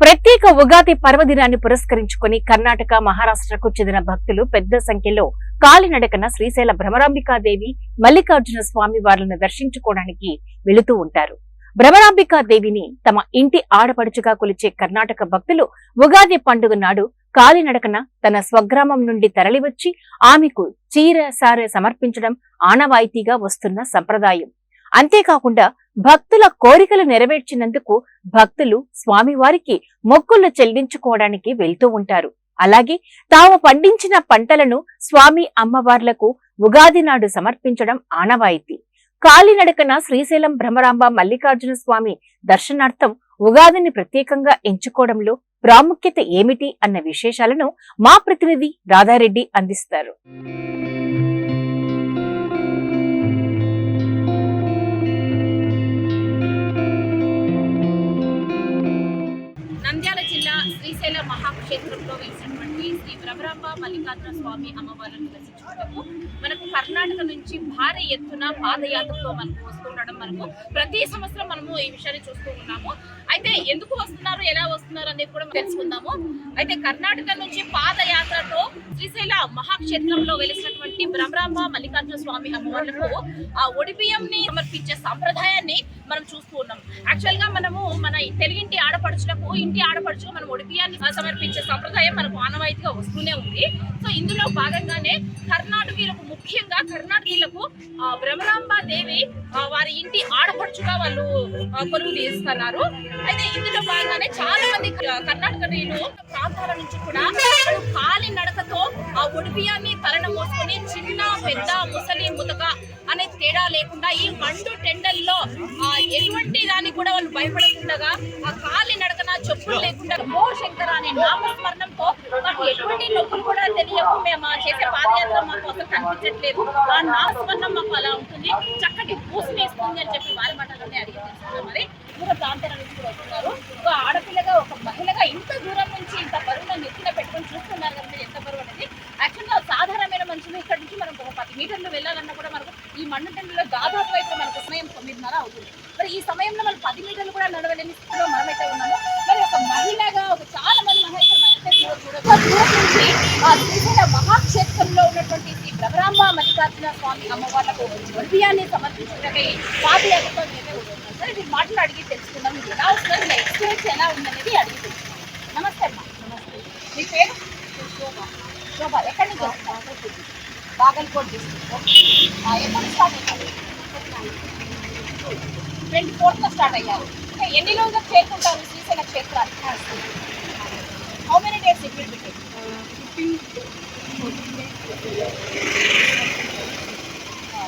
ప్రత్యేక ఉగాది పర్వదినాన్ని పురస్కరించుకుని కర్ణాటక మహారాష్ట్రకు చెందిన భక్తులు పెద్ద సంఖ్యలో కాలినడకన శ్రీశైల భ్రమరాంబికాదేవి మల్లికార్జున స్వామి వారిని దర్శించుకోవడానికి వెళుతూ ఉంటారు. భ్రమరాంబికాదేవిని తమ ఇంటి ఆడపడుచుగా కొలిచే కర్ణాటక భక్తులు ఉగాది పండుగ నాడు కాలినడకన తన స్వగ్రామం నుండి తరలివచ్చి ఆమెకు చీర సారె సమర్పించడం ఆనవాయితీగా వస్తున్న సంప్రదాయం. అంతేకాకుండా భక్తుల కోరికలు నెరవేర్చినందుకు భక్తులు స్వామివారికి మొక్కులు చెల్లించుకోవడానికి వెళ్తూ ఉంటారు. అలాగే తాము పండించిన పంటలను స్వామి అమ్మవార్లకు ఉగాది నాడు సమర్పించడం ఆనవాయితీ. కాలినడకన శ్రీశైలం భ్రమరాంబ మల్లికార్జున స్వామి దర్శనార్థం ఉగాదిని ప్రత్యేకంగా ఎంచుకోవడంలో ప్రాముఖ్యత ఏమిటి అన్న విశేషాలను మా ప్రతినిధి రాధారెడ్డి అందిస్తారు. రవరాంబ మల్లికార్జున స్వామి అమ్మవారిని దర్శించుకుంటాము. మనకు కర్ణాటక నుంచి భారీ ఎత్తున పాదయాత్రతో మనకు వస్తుండడం మనకు ప్రతి సంవత్సరం మనము ఈ విషయాన్ని చూస్తూ ఉన్నాము. అయితే ఎందుకు వస్తున్నారు ఎలా వస్తున్నారు అనేది కూడా మనం తెలుసుకుందాము. అయితే కర్ణాటక నుంచి పాదయాత్రతో శ్రీశైల మహాక్షేత్రంలో వెలిసినటువంటి భ్రమరాంబ మల్లికార్జున స్వామి అమ్మవార్లకు ఆ ఒడిబియ్యంని సమర్పించే సాంప్రదాయాన్ని మనం చూస్తూ ఉన్నాం యాక్చువల్గా మనము మన తెలుగింటి ఆడపడుచులకు ఇంటి ఆడపడుచుకు మనం ఒడిపియాన్ని సమర్పించే సంప్రదాయం మనకు ఆనవాయితీగా వస్తూనే ఉంది. సో ఇందులో భాగంగానే కర్ణాటకీయులకు ముఖ్యంగా కర్ణాటకీయులకు ఆ, భ్రమరాంబ దేవి వారి ఇంటి ఆడపడుచుగా వాళ్ళు కొలువు తీస్తున్నారు. అయితే ఇందులో భాగంగానే చాలా మంది కర్ణాటకీయులు ప్రాంతాల నుంచి కూడా కాలి నడకతో ఆ ఒడిబియాన్ని తలన మోసుకొని చిన్న పెద్ద ముసలి ముతక అనే తేడా లేకుండా ఈ మండు టెండల్లో ఎటువంటి దాన్ని కూడా వాళ్ళు భయపడకుండా ఆ కాలి నడకన చెప్పులు లేకుండా మో శంకర అనే నామస్మరణంతో వాళ్ళు ఎటువంటి నొప్పులు కూడా తెలియకు మేము చేసే పాదయాత్ర మాకు అసలు కనిపించట్లేదు. ఆ నామస్మరణం మాకు అలా ఉంటుంది. చక్కటి పూసుని ఇస్తుంది అని చెప్పి వారి మాటలోనే అడిగి తెలుసుకున్నాం మరి. దూర ప్రాంతాల నుంచి కూడా వస్తున్నారు. ఒక ఆడపిల్లగా ఒక మహిళగా ఇంత దూరం నుంచి ఇంత బరువును నెత్తిన పెట్టుకొని చూస్తున్నారు కదా ఎంత బరువు అనేది. యాక్చువల్గా సాధారణమైన మనుషులు ఇక్కడ నుంచి మనం ఒక పది మీటర్లు వెళ్ళాలన్నా కూడా మనకు ఈ మండటంలో దాదాపు అయితే మనకు సమయం తొమ్మిదిన్నర అవుతుంది. మరి ఈ సమయంలో మనం పది మీటర్లు కూడా నడవలేని స్థితిలో మనమైతే ఉన్నాము ఆ శ్రీశైల మహాక్షేత్రంలో ఉన్నటువంటి శ్రీ భ్రమరాంబ మల్లికార్జున స్వామి అమ్మవార్లకు వడ్డియాన్ని సమర్పించడమే పాదయాత్రతో మేమే ఉంటున్నాం సార్ మీరు మాటలు అడిగి తెలుసుకుందాం. మీరు ఎలా వస్తున్నారు మీ ఎక్స్పీరియన్స్ ఎలా ఉందనేది అడిగి తెలుసుకుందాం. నమస్తే అమ్మా. నమస్తే. మీ పేరు? శోభ. శోభ ఎక్కడి నుంచి వస్తున్నారు? బాగల్కోట్ డిస్ట్రిక్ట్. ఎప్పుడు స్టార్ట్ అయ్యారు? ట్వంటీ ఫోర్త్ స్టార్ట్ అయ్యారు. ఎన్ని రోజులకు చేరుకుంటారు శ్రీశైల క్షేత్రానికి? how many days it will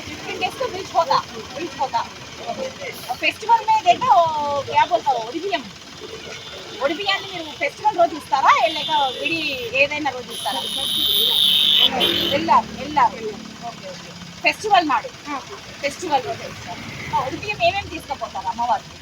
fifteen days तो ब्रिज होगा ब्रिज होगा ఫెస్టివల్ మీద ఏంటో క్యా బోల్తావు ఒడిబియ్యం ఒడిబియ్యాన్ని మీరు ఫెస్టివల్ రోజు ఇస్తారా లేక విడి ఏదైనా రోజు ఇస్తారా వెళ్ళారు వెళ్ళారు ఓకే ఓకే ఫెస్టివల్ నాడు ఫెస్టివల్ రోజు ఇస్తారు ఒడిబియ్యం ఏమేమి తీసుకుపోతారు అమ్మవారికి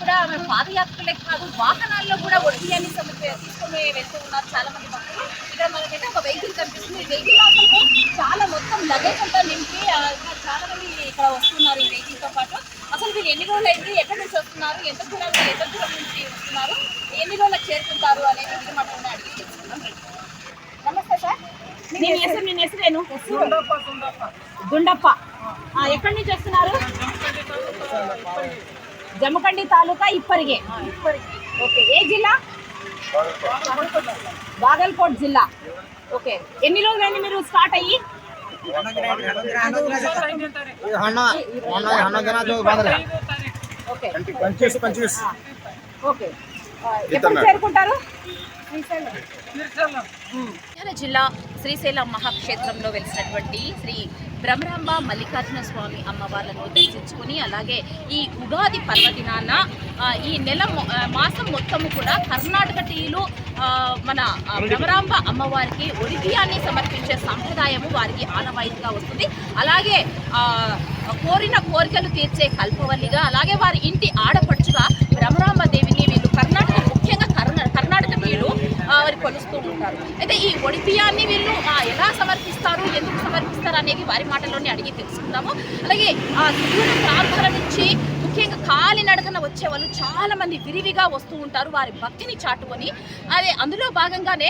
కూడా ఆమె పాదయాత్రలే కాదు వాహనాల్లో కూడా ఒడియాన్ని తీసుకుని వెళ్తూ ఉన్నారు చాలా మంది భక్తులు. ఇక్కడ మనకైతే ఒక వెహికల్ కనిపిస్తుంది. ఈ వెహికల్ లోపలికి చాలా మొత్తం లగేజ్ అంతా నింపి చాలా మంది ఇక్కడ వస్తున్నారు ఈ వెహికల్తో పాటు. అసలు మీరు ఎన్ని రోజులు అయింది ఎక్కడి నుంచి వస్తున్నారు ఎంత దూరం ఎంత దూరం నుంచి వస్తున్నారు ఎన్ని రోజులకు చేరుకుంటారు అనేది ఇది మాట్లాడి అడిగి నమస్తే సార్. నేను ఎస్ నేను ఎస్ నేను. గుండప్ప ఎక్కడి నుంచి వస్తున్నారు? జమకండి తాలూకా ఇప్పరిగే ఓకే. ఏ జిల్లా? బాగల్కోట్ జిల్లా. ఓకే. ఎన్ని రోజులైంది మీరు స్టార్ట్ అయ్యి? ఓకే. ఎప్పుడు చేరుకుంటారు? జిల్లా శ్రీశైలం మహాక్షేత్రంలో వెలిసినటువంటి శ్రీ భ్రమరాంబ మల్లికార్జున స్వామి అమ్మవార్లను దర్శించుకొని అలాగే ఈ ఉగాది పర్వదినాన ఈ నెల మాసం మొత్తము కూడా కర్ణాటక టీలు మన భ్రమరాంబ అమ్మవారికి ఒడిబియాన్ని సమర్పించే సంప్రదాయము వారికి ఆనవాయితీగా వస్తుంది. అలాగే కోరిన కోరికలు తీర్చే కల్పవల్లిగా అలాగే వారి ఇంటి ఆడపడుచుగా భ్రమరాంబ దేవిని వీరు కర్ణాటక ముఖ్యంగా కర్ణా కర్ణాటక వీళ్ళు ఆ, వారు కొలుస్తూ ఉంటారు. అయితే ఈ ఒడిపియాన్ని వీళ్ళు ఎలా సమర్పిస్తారు? ఎందుకు సమర్పిస్తారు? అనేది వారి మాటల్లోనే అడిగి తెలుసుకుందాము. అలాగే ఆ సుదూర ప్రాంతాల నుంచి ముఖ్యంగా కాలినడకన వచ్చే వాళ్ళు చాలామంది విరివిగా వస్తూ ఉంటారు వారి భక్తిని చాటుకొని. అదే అందులో భాగంగానే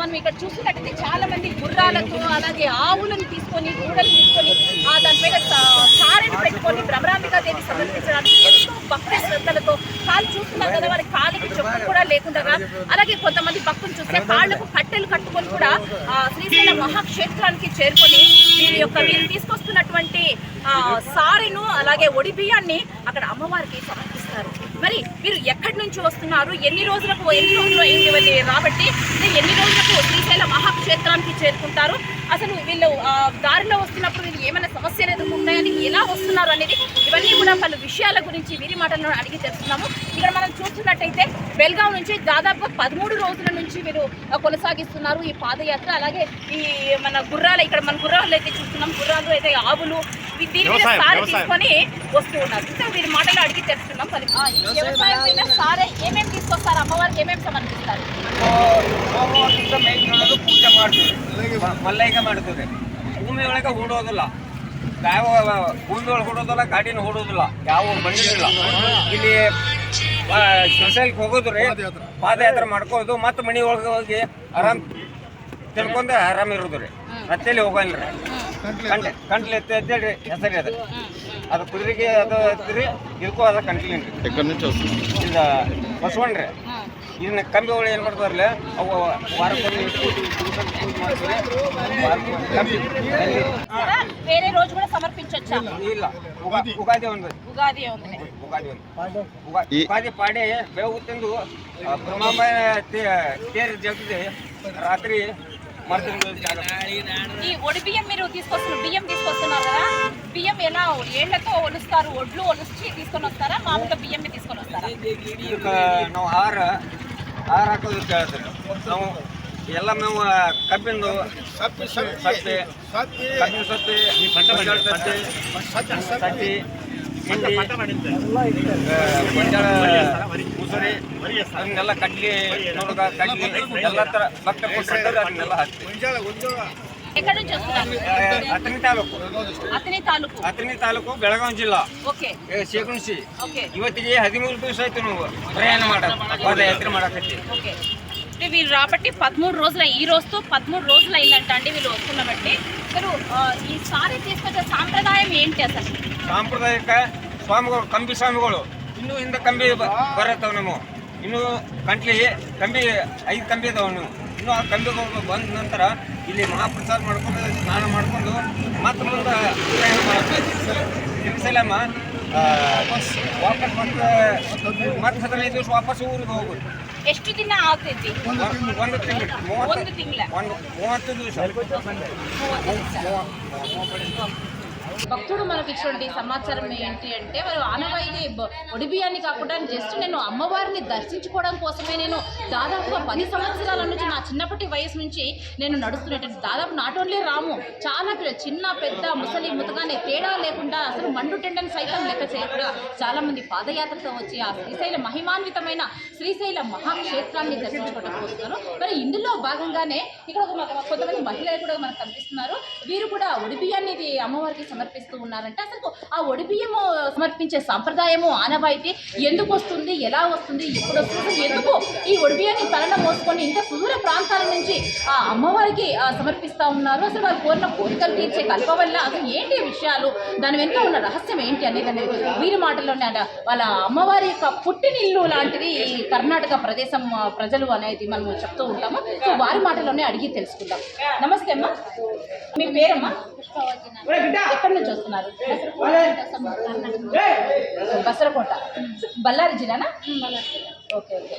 మనం ఇక్కడ చూస్తున్నట్టయితే చాలామంది గుర్రాలతో అలాగే ఆవులను తీసుకొని గూడలు తీసుకొని ఆ దానిపైన సారెని పెట్టుకొని భ్రమరాంబికా దేవి సమర్పించడానికి ఎంతో భక్తి శ్రద్ధలతో కాలు చూస్తున్నారు కదా వారి కాలికి చెప్పు కూడా లేకుండా అలాగే కొంతమంది భక్తులు చూస్తే కాళ్ళకు కట్టెలు కట్టుకొని కూడా శ్రీశైల మహాక్షేత్రానికి చేరుకొని వీరి యొక్క వీరు తీసుకొస్తున్నటువంటి సారెను అలాగే ఒడి బియ్యాన్ని అక్కడ అమ్మవారికి సమర్పిస్తారు. మరి వీరు ఎక్కడి నుంచి వస్తున్నారు? ఎన్ని రోజులకు ఎన్ని రోజులు అయింది కాబట్టి ఎన్ని రోజులకు శ్రీశైల మహాక్షేత్రానికి చేరుకుంటారు? అసలు వీళ్ళు ఆ, దారిలో వస్తున్నప్పుడు వీళ్ళు ఏమైనా సమస్యలు ఎదుర్కొన్నాయని ఎలా వస్తున్నారు అనేది ఇవన్నీ కూడా పలు విషయాల గురించి వీరి మాటల్లో అడిగి తెలుస్తున్నాము ఇక్కడ మనం చూస్తున్నట్టయితే బెల్గాం నుంచి దాదాపు పదమూడు రోజుల నుంచి వీరు ఆ, కొనసాగిస్తున్నారు ఈ పాదయాత్ర అలాగే ఈ మన గుర్రాలు ఇక్కడ మన గుర్రాలు అయితే చూస్తున్నాం గుర్రాలు అయితే ఆవులు వీ- దీని మీద సారి తీసుకొని వస్తూ ఉన్నారు ఇంకా వీరి మాటలు అడిగి తెలుస్తున్నాం పలు- ఆ, ఈ వ్యవసాయం మీద సారే ఏమేమి తీసుకొస్తారు అమ్మవారికి ఏమేమి సమర్పిస్తారు ಸೋಮವಾರದಿಂದ ಮೇಯ್ಕೊಳ್ಳೋದು ಪೂಜೆ ಮಾಡ್ತೀವಿ ಬಳಕೆ ಮಾಡ್ತದೆ ಭೂಮಿ ಒಳಗೆ ಹೂಡೋದಿಲ್ಲ ಯಾವ ಭೂಮಿ ಒಳಗೆ ಓಡೋದಿಲ್ಲ ಗಾಡಿನ ಓಡೋದಿಲ್ಲ. ಯಾವ ಬಂದಿರಲಿಲ್ಲ ಇಲ್ಲಿ ಸೊಸೈಲ್ಗೆ ಹೋಗೋದು ರೀ ಪಾದಯಾತ್ರೆ ಮಾಡ್ಕೋದು ಮತ್ತೆ ಮನೆ ಒಳಗೆ ಹೋಗಿ ಆರಾಮ್ ತಿಳ್ಕೊಂಡು ಆರಾಮ್ ಇರೋದು ರೀ. ರಸ್ತೆಯಲ್ಲಿ ಹೋಗಲ್ಲ ರೀ. ಕಂಟ್ಲೆ ಕಂಟ್ಲೆ ಎತ್ತೆ ಅಂತೇಳಿ ಹೆಸರಿ ಅದು ಅದು ಕುದುರೆಗೆ ಅದು ರೀ ಇದಕ್ಕೂ ಅದು ಕಂಟ್ಲಿನ್ರಿ ಇದು ಬಸವಣ್ಣ వస్తుంది ಇದು ಬಸವಣ್ಣ ಇದನ್ನ ಕಂಬಿಗಳು ಏನು ಮಾಡ್ತಾರಲ್ಲ ಅವು ವಾರಕ್ಕೊಮ್ಮೆ ಇಟ್ಬಿಟ್ಟು ದಿವ್ಸಕ್ಕೆ ಪೂಜೆ ಮಾಡ್ತಾರೆ ವಾರಕ್ಕೊಮ್ಮೆ ಕಂಬಿ ಅಲ್ಲಿ వేరే రోజు కూడా సమర్పించవచ్చా ಇಲ್ಲ ಉಗಾ- ಉಗಾದಿ ಒಂದು ఉగాది ఉంది ಉಗಾದಿ ಒಂದು ಉಗಾ- ಈ- ಉಗಾದಿ ಪಾಡಿ ಬೇವು ತಿಂದು ಆ, ಬ್ರಹ್ಮಾಂಬ ತೇರು ಜಗದಿ ರಾತ್ರಿ ಮಾಡ್ತೀನಿ ఈ ఒడి బియ్యం మీరు తీసుకొస్తున్నారు బియ్యం తీసుకొస్తున్నారు కదా బియ్యం ఎలా ఏళ్లతో ఒలుస్తారు ఒడ్లు ఒలిచి తీసుకొని వస్తారా మామూలుగా బియ్యం తీసుకొని వస్తారా ಇದಕ್ಕೆ ನಾವು ಹಾರ ಹಾರ ಹಾಕೋದಕ್ಕೆ ಕೇಳ್ತೀವಿ ನಾವು ಎಲ್ಲ ನಾವು ಕಬ್ಬಿಂದು ಸಪ್ಪಿ ಸಪ್ಪಿ ಕಬ್ಬಿನ ಸಪ್ಪಿ ಗೊಂಜಾಳ ಸಪ್ಪಿ ಹಿಂಡಿ ಗೊಂಜಾಳ ಮುಸುರಿ ಅದನ್ನೆಲ್ಲ ಕಡ್ಲಿ ನೋಡಗ ಕಡ್ಲಿ ಎಲ್ಲ ತರ ಭಕ್ತ ಕೊಟ್ಟಿರ್ತಾರೆ ಅದನ್ನೆಲ್ಲ ಹಾಕ್ತೀವಿ. ఎక్కడి నుంచి వస్తున్నారు ಅತನಿ ತಾಲೂಕು అతని తాలూకు ಅತನಿ ತಾಲೂಕು ಬೆಳಗಾವಿ ಜಿಲ್ಲಾ ఓకే ಶೇಗುಣಸಿ ఓకే ಇವತ್ತಿಗೆ ಹದಿಮೂರು ದಿವಸ ಆಯ್ತು ನಾವು ಪ್ರಯಾಣ ಮಾಡೋದು ಪಾದಯಾತ್ರೆ ಮಾಡಕತ್ತಿ ఓకే అంటే వీళ్ళు రాబట్టి పదమూడు రోజులు ఈ రోజుతో పదమూడు రోజులు అయిందంట అండి వీళ్ళు వస్తున్న బట్టి అసలు ఆ, ఈ సారి తీసుకొచ్చే సాంప్రదాయం ఏంటి అసలు ಸಾಂಪ್ರದಾಯಿಕ ಸ್ವಾಮಿಗಳು ಕಂಬಿ ಸ್ವಾಮಿಗಳು ಇನ್ನೂ ಹಿಂದ ಕಂಬಿ ಬ- ಬರತ್ತವ ನಾವು ಇನ್ನು ಕಂಟ್ಲಿ ಕಂಬಿ ಐದು ಕಂಬಿ ಇದಾವೆ ನೀವು ಇನ್ನು ಆ ಕಂಬಿಗಳು ಬಂದ ನಂತರ ಇಲ್ಲಿ ಮಹಾಪ್ರಸಾದ ಮಾಡ್ಕೊಂಡು ಸ್ನಾನ ಮಾಡ್ಕೊಂಡು ಮತ್ತೆ ಮುಂದೆ ಶ್ರೀಶೈಲಮ್ಮ ಆ, ವಾಪಸ್ ಮತ್ತೆ ಮತ್ತೆ ಹದಿನೈದು ದಿವಸ ವಾಪಸ್ ಊರಿಗೆ ಹೋಗೋದು ಎಷ್ಟು ದಿನ ಆಗ್ತೈತಿ ಒಂದು ಒಂದು ತಿಂಗಳು ಒಂದು ಮೂವತ್ತು ತಿಂಗಳ ಒಂದು ಮೂವತ್ತು ದಿವಸ భక్తుడు మనకి ఇచ్చినటువంటి సమాచారం ఏంటి అంటే వారు ఆనవాయితీ ఒడిబియాన్ని కాకుండా జస్ట్ నేను అమ్మవారిని దర్శించుకోవడం కోసమే నేను దాదాపుగా పది సంవత్సరాల నుంచి నా చిన్నప్పటి వయసు నుంచి నేను నడుస్తున్నట్టు దాదాపు నాట్ ఓన్లీ రాము చాలా చిన్న పెద్ద ముసలి ముతగానే తేడా లేకుండా అసలు మండు టెండని సైతం లెక్క చేయకుండా చాలామంది పాదయాత్రతో వచ్చి ఆ శ్రీశైల మహిమాన్వితమైన శ్రీశైల మహాక్షేత్రాన్ని దర్శించుకోవడం వస్తున్నారు మరి ఇందులో భాగంగానే ఇక్కడ ఒక కొంతమంది మహిళలు కూడా మనకు కనిపిస్తున్నారు. వీరు కూడా ఉడిపి అనేది అమ్మవారికి సమర్పిస్తూ ఉన్నారంటే అసలు ఆ ఒడిబియ్యము సమర్పించే సాంప్రదాయము ఆనవాయితీ ఎందుకు వస్తుంది ఎలా వస్తుంది ఎప్పుడు వస్తుంది ఎందుకు ఈ ఒడిబియ్యాన్ని తలన మోసుకొని ఇంత సుదూర ప్రాంతాల నుంచి ఆ అమ్మవారికి సమర్పిస్తా ఉన్నారు? అసలు వారు కోరిన కోరికలు తీర్చే కల్ప వల్ల అసలు ఏంటి విషయాలు? దాని వెనుక ఉన్న రహస్యం ఏంటి అనేది అనేది వీరి మాటల్లోనే అంట వాళ్ళ అమ్మవారి యొక్క పుట్టినిల్లు లాంటిది ఈ కర్ణాటక ప్రదేశం ప్రజలు అనేది మనం చెప్తూ ఉంటాము. సో వారి మాటల్లోనే అడిగి తెలుసుకుందాం. నమస్తే అమ్మా. మీ పేరమ్మా? ఎక్కడి నుంచి వస్తున్నారు. బసరకోట బల్లారి జిల్లానా ఓకే ఓకే.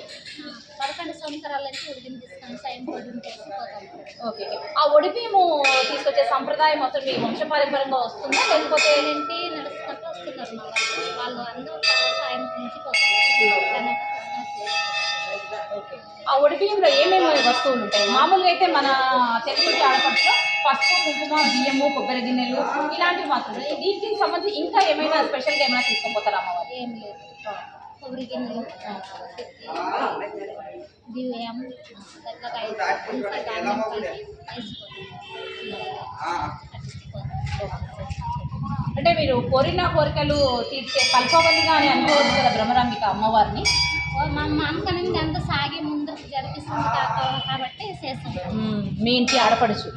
పదకొండు సంవత్సరాల నుంచి ఉడికిన తీసుకొని సైన్ ఓకే. ఆ ఒడిపియము తీసుకొచ్చే సంప్రదాయం అసలు మీ వంశపారంపర్యంగా వస్తుందా? లేకపోతే ఏంటి? నడుచుకుంటూ వస్తున్నారు వాళ్ళు. అందరూ నుంచి పోతున్నారు. ఓకే. ఆ ఒడిపియంలో ఏమేమి వస్తువులు ఉంటాయి? మామూలుగా అయితే మన తెలుగు ఆడపడుచులో పసుపు కుంకుమ బియ్యము కొబ్బరి గిన్నెలు ఇలాంటివి మాత్రమే. దీనికి సంబంధించి ఇంకా ఏమైనా స్పెషల్గా ఏమైనా తీసుకుపోతారా అమ్మవారు? ఏం లేదు. కొబ్బరి గిన్నెలు బియ్యం అంటే మీరు కోరిన కోరికలు తీర్చే కల్పవల్లిగా అని అనుకోవచ్చు కదా బ్రహ్మరాంబిక అమ్మవారిని మా మా అమ్మకనింది అంత సాగి ముందుకు జరిపిస్తుంది కాబట్టి చేస్తాం మీ ఇంటి ఆడపడుచు.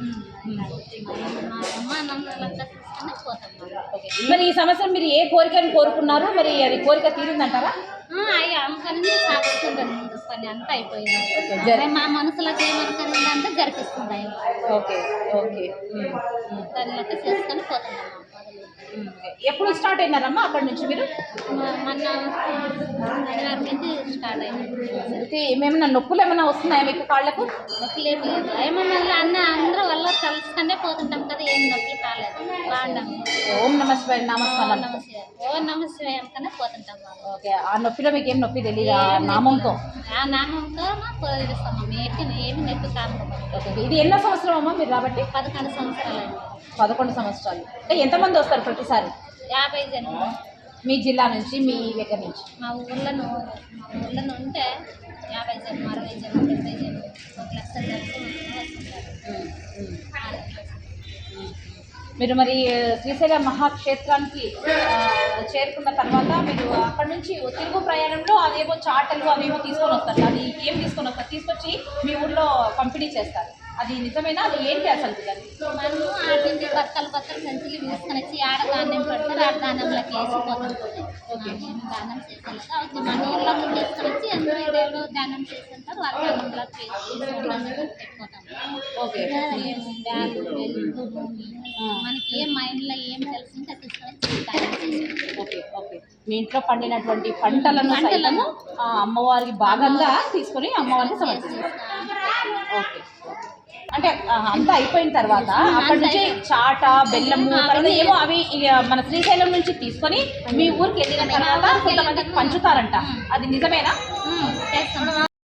మా అమ్మ ఓకే. మరి ఈ సంవత్సరం మీరు ఏ కోరికను కోరుకున్నారు? మరి అది కోరిక తీరిందంటారా? అయ్యి పని అంతా అయిపోయింది. మా మనసులోకి జరిపిస్తుంది ఓకే. ఓకే. దానిలోకి చేసుకొని పోతున్నాం ఎప్పుడు స్టార్ట్ అయినారమ్మా అక్కడి నుంచి మీరు? ఏమేమైనా నొప్పులు ఏమైనా వస్తున్నాయా మీకు కాళ్ళకు? నొప్పులు ఏం లేదు ఏమో మళ్ళీ అన్న అందరూ వల్ల కలుసుకునే పోతుంటాం కదా ఏం నొప్పులు కాలేదు. బాగుంటాం ఓం నమ శివాయ ఓ నమస్తే ఓ నమస్తే అనుకనే పోతుంటాం వాళ్ళు ఓకే ఆ నొప్పిలో మీకు ఏం నొప్పి తెలియదు ఆ నామంతో? ఆ నామంతో పోదిస్తాం ఏమి ఏమి నొప్పి కాదు. ఇది ఎన్నో సంవత్సరం అమ్మా మీరు కాబట్టి పదకొండు సంవత్సరాలు పదకొండు సంవత్సరాలు. అంటే ఎంతమంది వస్తారు ప్రతిసారి యాభై జనం. మీ జిల్లా నుంచి మీ దగ్గర నుంచి. మా ఊర్లను మా ఊర్లను ఉంటే యాభై జనం అరవై జనం డెబ్బై జనం ఒక లక్ష మీరు మరి శ్రీశైల మహాక్షేత్రానికి చేరుకున్న తర్వాత మీరు అక్కడ నుంచి తిరుగు ప్రయాణంలో అదేమో చాటలు అవేమో తీసుకొని వస్తారు. అది ఏం తీసుకొని వస్తారు? తీసుకొచ్చి మీ ఊర్లో పంపిణీ చేస్తారు. అది నిజమేనా? అది ఏంటి అసలు మనము నుంచి బత్తలు బత్తలు సంచులు తీసుకొని వచ్చి ఆడ ధాన్యం పెడతారు ఆడ ధాన్యంలోకి వేసిపోతాం దానం చేస్తాం అవుతుంది. మన ఊళ్ళో ముందు తీసుకొని వచ్చి అందరూ ఇళ్ళు దానం చేస్తుంటారు వాళ్ళ వేసి పెట్టుకుంటాం. మనకి ఏం మైండ్లో ఏం తెలిసిందో తీసుకొని దానం ఓకే ఓకే. మీ ఇంట్లో పండినటువంటి పంటలను ఆ అమ్మవారికి భాగంగా తీసుకొని అమ్మవారికి సమర్పిస్తారు ఓకే. అంటే అంతా అయిపోయిన తర్వాత అక్కడ నుంచి చాట బెల్లము తర్వాత ఏమో అవి మన శ్రీశైలం నుంచి తీసుకొని మీ ఊరికి వెళ్ళిన తర్వాత కొంతమందికి పంచుతారంట. అది నిజమేనా?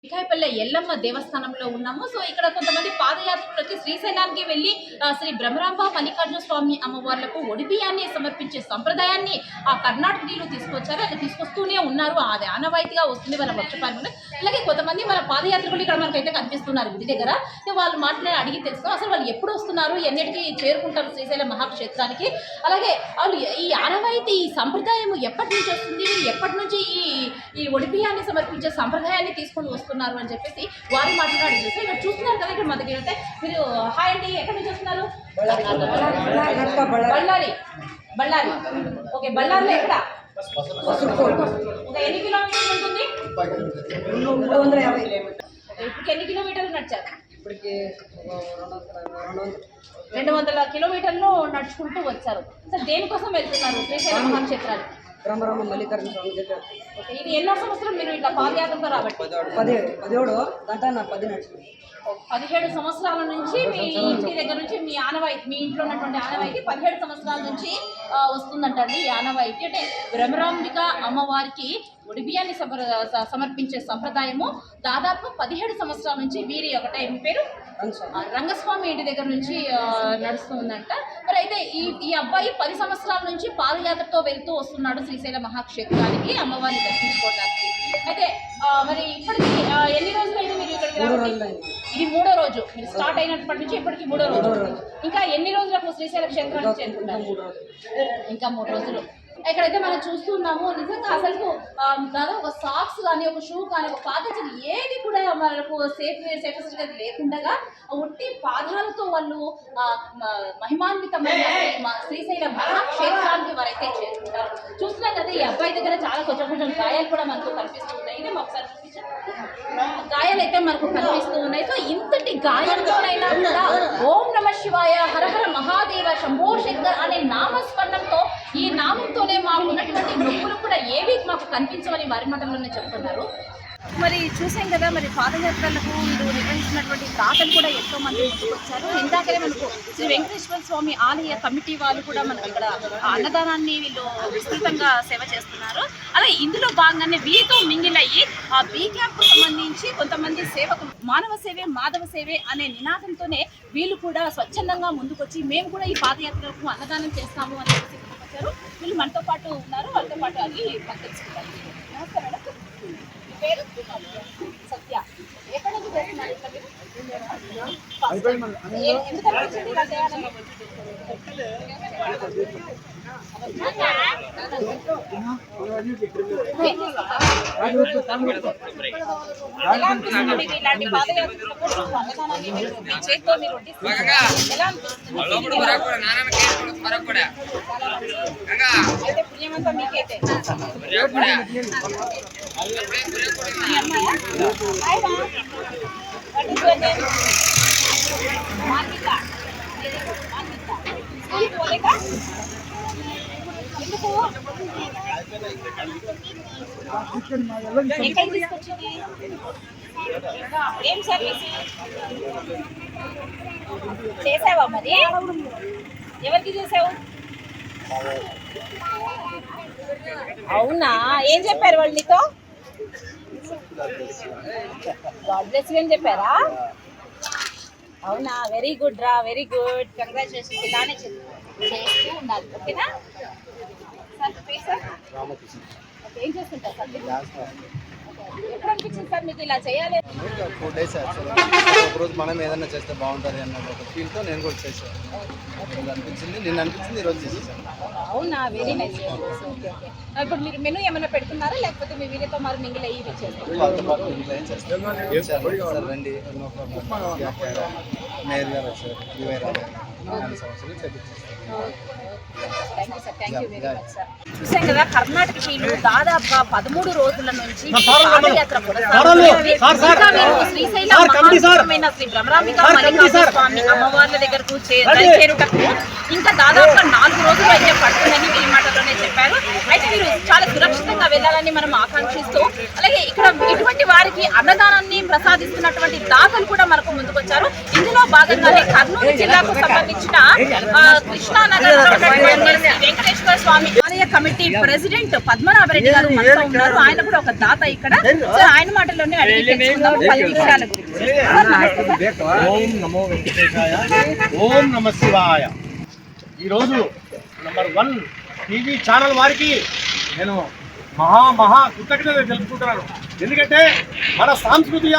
చేస్తాం ఎల్లమ్మ దేవస్థానంలో ఉన్నాము. సో ఇక్కడ కొంతమంది పాదయాత్రలు వచ్చి శ్రీశైలానికి వెళ్ళి శ్రీ బ్రహ్మరాంబ మల్లికార్జున స్వామి అమ్మవార్లకు ఒడిబియాన్ని సమర్పించే సంప్రదాయాన్ని ఆ కర్ణాటక నీళ్ళు తీసుకొచ్చారు. అలా తీసుకొస్తూనే ఉన్నారు. అది ఆనవాయితీగా వస్తుంది వాళ్ళ వర్షపాలన అలాగే కొంతమంది మన పాదయాత్రికులు ఇక్కడ మనకైతే కనిపిస్తున్నారు గుడి దగ్గర. వాళ్ళు మాట్లాడి అడిగి తెలుసుకో అసలు వాళ్ళు ఎప్పుడు వస్తున్నారు? ఎన్నిటికి చేరుకుంటారు శ్రీశైలం మహాక్షేత్రానికి? అలాగే వాళ్ళు ఈ ఆనవాయితీ ఈ సంప్రదాయం ఎప్పటి నుంచి వస్తుంది? ఎప్పటి నుంచి ఈ ఈ ఒడిబియాన్ని సమర్పించే సంప్రదాయాన్ని తీసుకొని వస్తుంది వస్తున్నారు అని చెప్పేసి వారు మాట్లాడి సో ఇక్కడ చూస్తున్నారు కదా ఇక్కడ మా దగ్గర మీరు హాయ్ అండి ఎక్కడి నుంచి వస్తున్నారు? బళ్ళారి. బళ్ళారి. ఓకే బళ్ళారిలో ఎక్కడ? ఒక ఎన్ని కిలోమీటర్లు ఉంటుంది? ఇప్పటికి ఎన్ని కిలోమీటర్లు నడిచారు? రెండు వందల కిలోమీటర్లు నడుచుకుంటూ వచ్చారు. సార్ దేనికోసం వెళ్తున్నారు శ్రీశైలం మహాక్షేత్రానికి? బ్రహ్మరామ మల్లికార్జున స్వామి దగ్గర. ఓకే, ఇది ఎన్నో సంవత్సరం మీరు ఇట్లా పాదయాత్రతో రాబట్టి? పదిహేడు పదిహేడు గంట నా పది నడిచింది పదిహేడు సంవత్సరాల నుంచి మీ ఇంటి దగ్గర నుంచి మీ ఆనవాయితీ మీ ఇంట్లో ఉన్నటువంటి ఆనవాయితీ పదిహేడు సంవత్సరాల నుంచి వస్తుందంటండి ఈ ఆనవాయితీ. అంటే బ్రహ్మరాంబిక అమ్మవారికి ఒడిబియాన్ని సమర్పించే సంప్రదాయము దాదాపు పదిహేడు సంవత్సరాల నుంచి వీరి ఒకటే. పేరు? రంగస్వామి. ఇంటి దగ్గర నుంచి ఆ, నడుస్తూ ఉందంట మరి అయితే ఈ ఈ అబ్బాయి పది సంవత్సరాల నుంచి పాదయాత్రతో వెళ్తూ వస్తున్నాడు శ్రీశైల మహాక్షేత్రానికి అమ్మవారిని దర్శించుకోవడానికి. అయితే మరి ఇప్పటికి ఎన్ని రోజులు అయింది మీరు ఇక్కడికి ఇది మూడో రోజు. మీరు స్టార్ట్ అయినప్పటి నుంచి ఇప్పటికి మూడో రోజు. ఇంకా ఎన్ని రోజులకు శ్రీశైల క్షేత్రానికి చేరుకుంటారు ఇంకా మూడు రోజులు. ఇక్కడైతే మనం చూస్తున్నాము నిజంగా అసలు దాదాపు ఒక సాక్స్ కానీ ఒక షూ కానీ ఒక పాద చెయ్యి ఏది కూడా మనకు సేఫ్ సేఫెస్ట్గా లేకుండా ఒట్టి పాదాలతో వాళ్ళు మహిమాన్వితమైన శ్రీశైల మహాక్షేత్రానికి వారైతే చేరుకుంటారు. చూస్తున్నాం కదా ఈ అబ్బాయి దగ్గర చాలా కొంచెం కొంచెం గాయాలు కూడా మనకు కనిపిస్తూ ఉన్నాయి. ఇది ఒకసారి గాయాలు అయితే మనకు కనిపిస్తూ ఉన్నాయి. సో ఇంతటి గాయంతోనైనా కూడా ఓం నమ శివాయ హరహర మహాదేవ శంభో శంకర్ అనే నామస్మరణంతో ఈ నామంతోనే మాకు ఉన్నటువంటి నొప్పులు కూడా ఏవి మాకు కనిపించవని వారి మాటల్లోనే చెప్తున్నారు. మరి చూసాం కదా మరి పాదయాత్రలకు వీళ్ళు నిర్వహించినటువంటి దాతలు కూడా ఎంతో మంది వచ్చారు ఇందాకనే మనకు శ్రీ వెంకటేశ్వర స్వామి ఆలయ కమిటీ వాళ్ళు కూడా మనకు ఇక్కడ అన్నదానాన్ని వీళ్ళు విస్తృతంగా సేవ చేస్తున్నారు. అలా ఇందులో భాగంగానే వీతో మింగిల్ అయ్యి ఆ బీ క్యాంప్ సంబంధించి కొంతమంది సేవకులు మానవ సేవే మాధవ సేవే అనే నినాదంతోనే వీళ్ళు కూడా స్వచ్ఛందంగా ముందుకొచ్చి మేము కూడా ఈ పాదయాత్రకు అన్నదానం చేస్తాము అని చెప్పేసి వచ్చారు వీళ్ళు మనతో పాటు ఉన్నారు వాళ్ళతో పాటు అది తెలుసుకుంటారు నమస్తే మేడం. పేరు? సత్య. ఎక్కడ నుంచి చేస్తున్నారు ఇట్లా మీరు? ఏ- ఎందుకు అనిపించింది ఇలా చేయాలని? ఏం సర్వీస్ చేసావా మరి ఎవరికి చేసావు అవునా? ఏం చెప్పారు వాళ్ళు నీతో? గాడ్ బ్లెస్ అని చెప్పారా? అవునా? వెరీ గుడ్ రా వెరీ గుడ్ కంగ్రాచులేషన్స్ ఇలానే చేస్తూ ఉండాలి. ఓకేనా ఏం చేస్తుంటారు. ఎప్పుడు అనిపించింది సార్ మీకు ఇలా చేయాలి? టూ డేస్ ఒకరోజు మనం ఏదైనా చేస్తే బాగుంటుంది అన్న ఒక ఫీల్తో నేను కూడా చేశాను. అనిపించింది? నిన్న అనిపించింది? ఈరోజు చేసేసాను అవునా? వెరీ నైస్ ఓకే ఓకే ఇప్పుడు మీరు మెనూ ఏమైనా పెడుతున్నారా? లేకపోతే మీ వీళ్ళతో మరి మింగిల్ అయ్యి చేస్తారా? రండి. మేయర్ గారు వచ్చారు. యువై రావు నాలుగు సంవత్సరాలు చేపించేస్తాను చూసాం కదా కర్ణాటక వీళ్ళు దాదాపుగా పదమూడు రోజుల నుంచి పాదయాత్ర కొనసాగుతున్నది. ఇంకా వీరు శ్రీశైల మహాత్మైన శ్రీ భ్రమరాంబిక స్వామి అమ్మవార్ల దగ్గరకు చే- దరిచేరుటకు ఇంకా దాదాపుగా నాలుగు రోజులు అయితే పడుతుందని వీరి మాటలోనే చెప్పారు. అయితే మీరు చాలా సురక్షితంగా వెళ్ళాలని మనం ఆకాంక్షిస్తూ అలాగే ఇక్కడ ఇటువంటి వారికి అన్నదానాన్ని ప్రసాదిస్తున్నటువంటి దాతలు కూడా మనకు ముందుకొచ్చారు. ఇందులో భాగంగానే కర్నూలు జిల్లాకు సంబంధించిన కృష్ణానగర్ వెంకటేశ్వర స్వామి ఆలయ కమిటీ ప్రెసిడెంట్ పద్మనాభరెడ్డి గారు మనతో ఉన్నారు. ఆయన కూడా ఒక దాత ఇక్కడ. సో ఆయన మాటలోనే అడిగి తెలుసుకుందాం పలు విషయాల గురించి. ఓం నమో వెంకటేశాయ. ఓం నమ శివాయ. ఈరోజు నంబర్ వన్ టీవీ ఛానల్ వారికి నేను మహా మహా కృతజ్ఞత తెలుపుకుంటున్నాను. ఎందుకంటే మన సాంస్కృతిక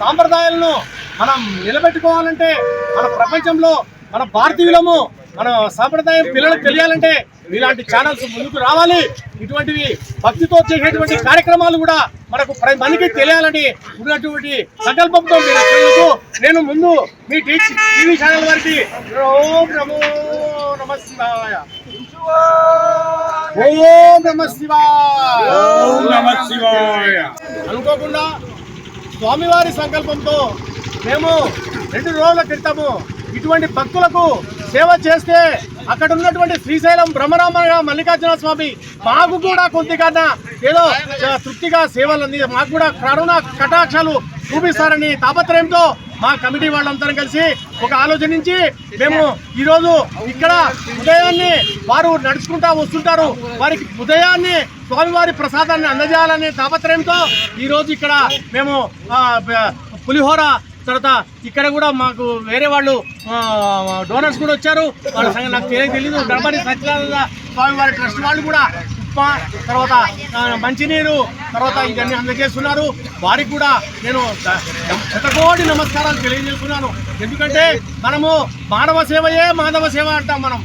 సాంప్రదాయాలను మనం నిలబెట్టుకోవాలంటే మన ప్రపంచంలో మన భారతీయులము మన సాంప్రదాయం పిల్లలకు తెలియాలంటే ఇలాంటి ఛానల్స్ ముందుకు రావాలి. ఇటువంటివి భక్తితో చేసేటువంటి కార్యక్రమాలు కూడా మనకు ప్రతి మందికి తెలియాలని ఉన్నటువంటి సంకల్పంతో మీరు నేను ముందు మీ టీవీ ఛానల్ వారికి ఓం నమో నమ శివాయ. ఓం నమ శివాయ. ఓం నమ శివాయ. అనుకోకుండా స్వామివారి సంకల్పంతో మేము రెండు రోజుల క్రితము ఇటువంటి భక్తులకు సేవ చేస్తే అక్కడ ఉన్నటువంటి శ్రీశైలం బ్రహ్మరామ మల్లికార్జున స్వామి మాకు కూడా కొద్దిగా ఏదో తృప్తిగా సేవలు అంది మాకు కూడా కరోనా కటాక్షాలు చూపిస్తారని తాపత్రయంతో మా కమిటీ వాళ్ళందరం కలిసి ఒక ఆలోచనించి మేము ఈరోజు ఇక్కడ ఉదయాన్నే వారు నడుచుకుంటా వస్తుంటారు. వారికి ఉదయాన్నే స్వామివారి ప్రసాదాన్ని అందజేయాలనే తాపత్రయంతో ఈరోజు ఇక్కడ మేము పులిహోర తర్వాత ఇక్కడ కూడా మాకు వేరే వాళ్ళు డోనర్స్ కూడా వచ్చారు. వాళ్ళ సంగతి నాకు తెలియదు. గణపతి సత్యనారాయణ స్వామి వారి ట్రస్ట్ వాళ్ళు కూడా ఉప్మా తర్వాత మంచినీరు తర్వాత ఇవన్నీ అందజేస్తున్నారు. వారికి కూడా నేను శతకోటి నమస్కారాలు తెలియజేస్తున్నాను. ఎందుకంటే మనము మానవ సేవయే మానవ సేవ అంటాం మనం.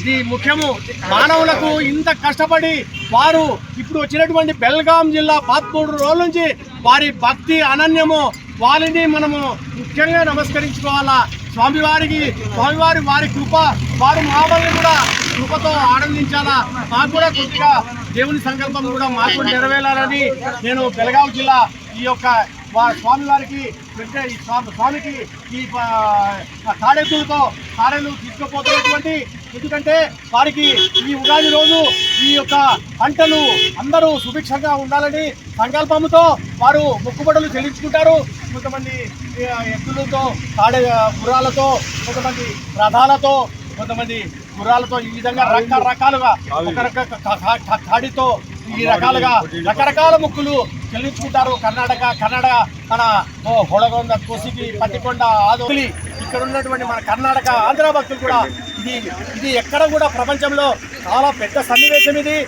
ఇది ముఖ్యము. మానవులకు ఇంత కష్టపడి వారు ఇప్పుడు వచ్చినటువంటి బెల్గాం జిల్లా పదమూడు రోజుల నుంచి వారి భక్తి అనన్యము వారిని మనము ముఖ్యంగా నమస్కరించుకోవాలా? స్వామివారికి స్వామివారి వారి కృప వారి మామల్ని కూడా కృపతో ఆనందించాలా? మాకు కూడా కొద్దిగా దేవుని సంకల్పం కూడా మాకు నెరవేరాలని నేను బెలగాం జిల్లా ఈ యొక్క స్వామివారికి ఈ స్వామి స్వామికి ఈ ఆ, తాడెత్తులతో తాడేలు తీసుకుపోతున్నటువంటి ఎందుకంటే వారికి ఈ ఉగాది రోజు ఈ యొక్క పంటలు అందరూ సుభిక్షంగా ఉండాలని సంకల్పంతో వారు మొక్కుబడులు చెల్లించుకుంటారు. కొంతమంది ఎద్దులతో తాడే గుర్రాలతో కొంతమంది రథాలతో కొంతమంది గుర్రాలతో ఈ విధంగా రకరకాలుగా ఒక రక కాడితో ఈ రకాలుగా రకరకాల ముక్కులు చెల్లించుకుంటారు కర్ణాటక కన్నడ మన ఓ హొళగొండ కోసికి పత్తికొండ ఆదోలి ఇక్కడ ఉన్నటువంటి మన కర్ణాటక ఆంధ్ర భక్తులు కూడా ఇది ఇది ఎక్కడ కూడా ప్రపంచంలో చాలా పెద్ద సన్నివేశం ఇది.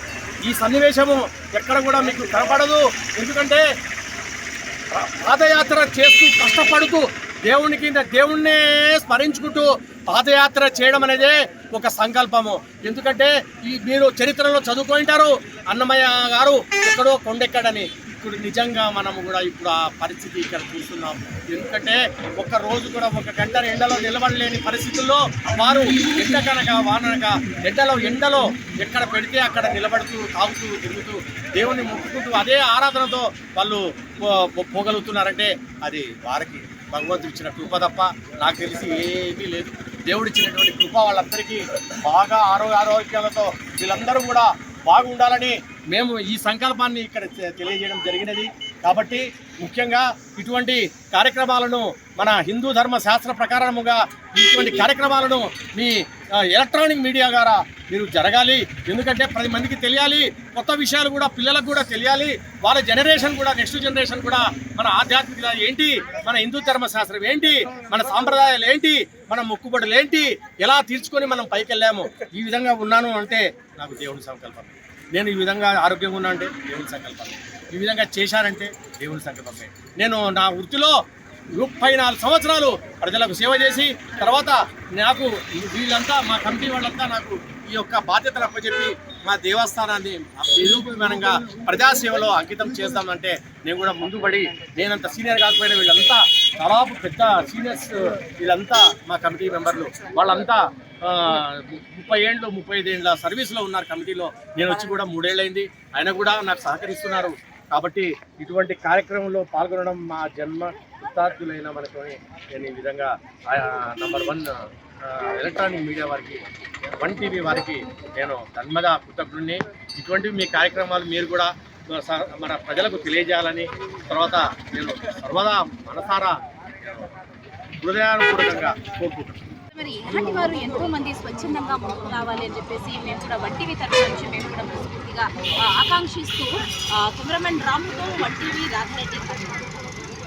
ఈ సన్నివేశము ఎక్కడ కూడా మీకు కనపడదు. ఎందుకంటే పాదయాత్ర చేస్తూ కష్టపడుతూ దేవునికి దేవుణ్ణే స్మరించుకుంటూ పాదయాత్ర చేయడం అనేదే ఒక సంకల్పము. ఎందుకంటే ఈ మీరు చరిత్రలో చదువుకుంటారు. అన్నమయ్య గారు ఎక్కడో కొండెక్కడని. ఇప్పుడు నిజంగా మనము కూడా ఇప్పుడు ఆ పరిస్థితి ఇక్కడ చూస్తున్నాం. ఎందుకంటే ఒక రోజు కూడా ఒక గంట ఎండలో నిలబడలేని పరిస్థితుల్లో వారు ఎండ కనుక వానక ఎండలో ఎండలో ఎక్కడ పెడితే అక్కడ నిలబడుతూ తాగుతూ తిరుగుతూ దేవుణ్ణి ముట్టుకుంటూ అదే ఆరాధనతో వాళ్ళు పో- పోగలుగుతున్నారంటే అది వారికి భగవంతుడు ఇచ్చిన కృప తప్ప నాకు తెలిసి ఏమీ లేదు. దేవుడు ఇచ్చినటువంటి కృప వాళ్ళందరికీ బాగా ఆరోగ్య ఆరోగ్యాలతో వీళ్ళందరూ కూడా బాగుండాలని మేము ఈ సంకల్పాన్ని ఇక్కడ తె- తెలియజేయడం జరిగినది. కాబట్టి ముఖ్యంగా ఇటువంటి కార్యక్రమాలను మన హిందూ ధర్మ శాస్త్ర ప్రకారముగా ఇటువంటి కార్యక్రమాలను మీ ఎలక్ట్రానిక్ మీడియా ద్వారా మీరు జరగాలి. ఎందుకంటే పది మందికి తెలియాలి. కొత్త విషయాలు కూడా పిల్లలకు కూడా తెలియాలి. వాళ్ళ జనరేషన్ కూడా నెక్స్ట్ జనరేషన్ కూడా మన ఆధ్యాత్మికత ఏంటి? మన హిందూ ధర్మ శాస్త్రం ఏంటి? మన సాంప్రదాయాలు ఏంటి? మన మొక్కుబడులు ఏంటి? ఎలా తీర్చుకొని మనం పైకి వెళ్ళాము ఈ విధంగా ఉన్నాను అంటే నాకు దేవుని సంకల్పం. నేను ఈ విధంగా ఆరోగ్యంగా ఉన్నా అంటే దేవుని సంకల్పమే. ఈ విధంగా చేశానంటే దేవుని సంకల్పమే. నేను నా వృత్తిలో ముప్పై నాలుగు సంవత్సరాలు ప్రజలకు సేవ చేసి తర్వాత నాకు వీళ్ళంతా మా కమిటీ వాళ్ళంతా నాకు ఈ యొక్క బాధ్యతలు అప్పచెప్పి మా దేవస్థానాన్ని నిరూపమానంగా ప్రజాసేవలో అంకితం చేస్తామంటే నేను కూడా ముందుపడి నేనంత సీనియర్ కాకపోయినా వీళ్ళంతా దాదాపు పెద్ద సీనియర్స్ వీళ్ళంతా మా కమిటీ మెంబర్లు. వాళ్ళంతా ముప్పై ఏళ్ళు ముప్పై ఐదు ఏళ్ళ సర్వీస్లో ఉన్నారు కమిటీలో. నేను వచ్చి కూడా మూడేళ్ళైంది. ఆయన కూడా నాకు సహకరిస్తున్నారు. కాబట్టి ఇటువంటి కార్యక్రమంలో పాల్గొనడం మా జన్మ కృతార్థులైన మనతో నేను ఈ విధంగా నంబర్ వన్ ఎలక్ట్రానిక్ మీడియా వారికి వన్ టీవీ వారికి నేను తన్మద కృతజ్ఞుడిని ఇటువంటి మీ కార్యక్రమాలు మీరు కూడా స- మన ప్రజలకు తెలియజేయాలని తర్వాత నేను సర్వదా మనసారా హృదయానుపూర్వకంగా కోరుకుంటున్నాను. మరి ఇలాంటి వారు ఎంతో మంది స్వచ్ఛందంగా ముందుకు రావాలి అని చెప్పేసి మేము కూడా వంటివి తరఫు నుంచి మేము కూడా మనస్ఫూర్తిగా ఆకాంక్షిస్తూ కెమెరామెన్ రాముతో వంటివి రాధారెడ్డి